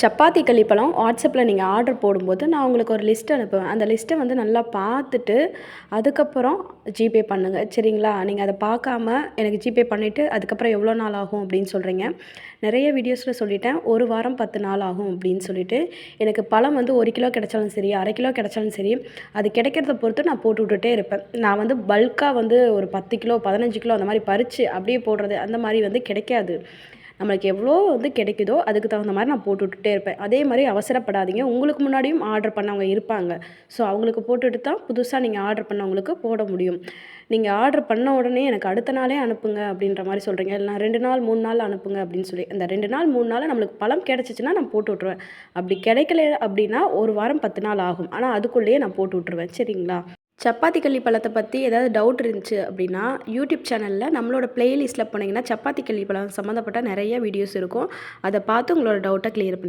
சப்பாத்தி களிப்பழம் வாட்ஸ்அப்பில் நீங்கள் ஆர்டர் போடும்போது நான் உங்களுக்கு ஒரு லிஸ்ட் அனுப்புவேன். அந்த லிஸ்ட்டை வந்து நல்லா பார்த்துட்டு அதுக்கப்புறம் ஜிபே பண்ணுங்கள் சரிங்களா? நீங்கள் அதை பார்க்காம எனக்கு ஜிபே பண்ணிவிட்டு அதுக்கப்புறம் எவ்வளோ நாள் ஆகும் அப்படின்னு சொல்கிறீங்க நிறைய வீடியோஸில் சொல்லிட்டேன். ஒரு வாரம் பத்து நாள் ஆகும் அப்படின்னு சொல்லிட்டு. எனக்கு பழம் வந்து ஒரு கிலோ கிடைச்சாலும் சரி அரை கிலோ கிடைச்சாலும் சரி அது கிடைக்கிறத பொறுத்து நான் போட்டு விட்டுட்டே இருப்பேன். நான் வந்து பல்காக வந்து ஒரு பத்து கிலோ பதினஞ்சு கிலோ அந்த மாதிரி பறித்து அப்படியே போடுறது அந்த மாதிரி வந்து கிடைக்காது. நம்மளுக்கு எவ்வளோ வந்து கிடைக்குதோ அதுக்கு தகுந்த மாதிரி நான் போட்டு விட்டுட்டே இருப்பேன். அதே மாதிரி அவசரப்படாதீங்க. உங்களுக்கு முன்னாடியும் ஆர்டர் பண்ணவங்க இருப்பாங்க. ஸோ அவங்களுக்கு போட்டுட்டு தான் புதுசாக நீங்கள் ஆர்டர் பண்ணவங்களுக்கு போட முடியும். நீங்கள் ஆர்டர் பண்ண உடனே எனக்கு அடுத்த நாளே அனுப்புங்க அப்படின்ற மாதிரி சொல்கிறீங்க இல்லை ரெண்டு நாள் மூணு நாள் அனுப்புங்க அப்படின்னு சொல்லி. அந்த ரெண்டு நாள் மூணு நாள் நம்மளுக்கு பழம் கிடச்சிச்சின்னா நான் போட்டு விட்ருவேன் அப்படி கிடைக்கல அப்படின்னா ஒரு வாரம் பத்து நாள் ஆகும். ஆனால் அதுக்குள்ளேயே நான் போட்டு விட்ருவேன் சரிங்களா? சப்பாத்தி கள்ளி பழத்தை பற்றி ஏதாவது டவுட் இருந்துச்சு அப்படின்னா யூடியூப் சேனலில் நம்மளோட ப்ளேலிஸ்ட்டில் போனீங்கன்னா சப்பாத்தி கள்ளி பழம் சம்மந்தப்பட்ட நிறைய வீடியோஸ் இருக்கும். அதை பார்த்து உங்களோட டவுட்டை கிளியர் பண்ணி